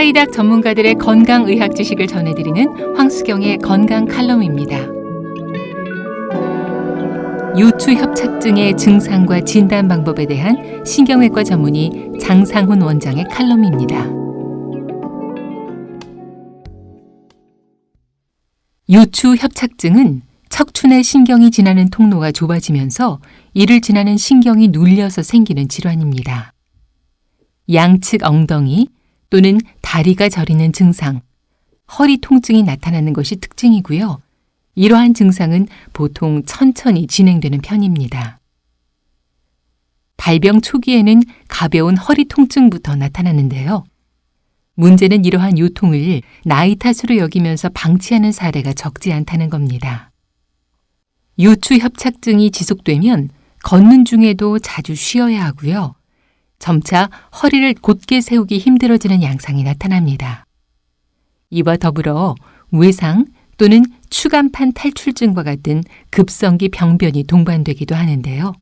사이닥 전문가들의 건강 의학 지식을 전해드리는 황수경의 건강 칼럼입니다. 요추 협착증의 증상과 진단 방법에 대한 신경외과 전문의 장상훈 원장의 칼럼입니다. 요추 협착증은 척추내 신경이 지나는 통로가 좁아지면서 이를 지나는 신경이 눌려서 생기는 질환입니다. 양측 엉덩이 또는 다리가 저리는 증상, 허리 통증이 나타나는 것이 특징이고요. 이러한 증상은 보통 천천히 진행되는 편입니다. 발병 초기에는 가벼운 허리 통증부터 나타나는데요. 문제는 이러한 요통을 나이 탓으로 여기면서 방치하는 사례가 적지 않다는 겁니다. 요추 협착증이 지속되면 걷는 중에도 자주 쉬어야 하고요. 점차 허리를 곧게 세우기 힘들어지는 양상이 나타납니다. 이와 더불어 외상 또는 추간판 탈출증과 같은 급성기 병변이 동반되기도 하는데요.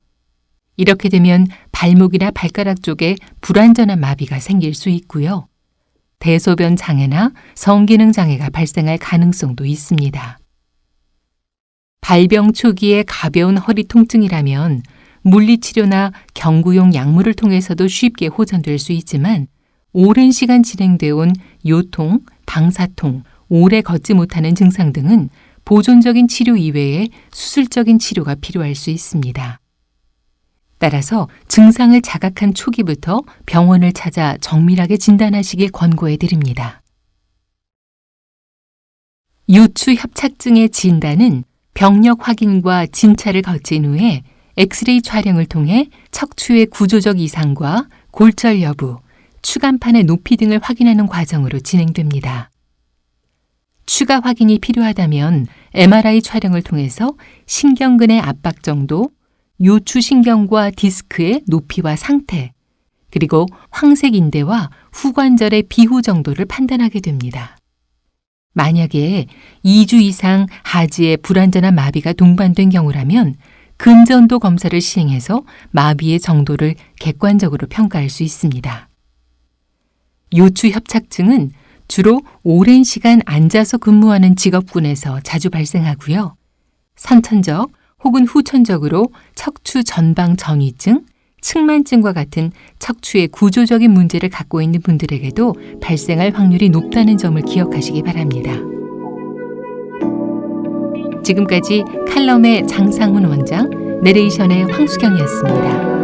이렇게 되면 발목이나 발가락 쪽에 불완전한 마비가 생길 수 있고요. 대소변 장애나 성기능 장애가 발생할 가능성도 있습니다. 발병 초기에 가벼운 허리 통증이라면 물리치료나 경구용 약물을 통해서도 쉽게 호전될 수 있지만 오랜 시간 진행되어 온 요통, 방사통, 오래 걷지 못하는 증상 등은 보존적인 치료 이외에 수술적인 치료가 필요할 수 있습니다. 따라서 증상을 자각한 초기부터 병원을 찾아 정밀하게 진단하시길 권고해 드립니다. 요추 협착증의 진단은 병력 확인과 진찰을 거친 후에 엑스레이 촬영을 통해 척추의 구조적 이상과 골절 여부, 추간판의 높이 등을 확인하는 과정으로 진행됩니다. 추가 확인이 필요하다면 MRI 촬영을 통해서 신경근의 압박 정도, 요추신경과 디스크의 높이와 상태, 그리고 황색 인대와 후관절의 비후 정도를 판단하게 됩니다. 만약에 2주 이상 하지에 불완전한 마비가 동반된 경우라면 근전도 검사를 시행해서 마비의 정도를 객관적으로 평가할 수 있습니다. 요추 협착증은 주로 오랜 시간 앉아서 근무하는 직업군에서 자주 발생하고요. 선천적 혹은 후천적으로 척추 전방 전이증, 측만증과 같은 척추의 구조적인 문제를 갖고 있는 분들에게도 발생할 확률이 높다는 점을 기억하시기 바랍니다. 지금까지 칼럼의 장상훈 원장, 내레이션의 황수경이었습니다.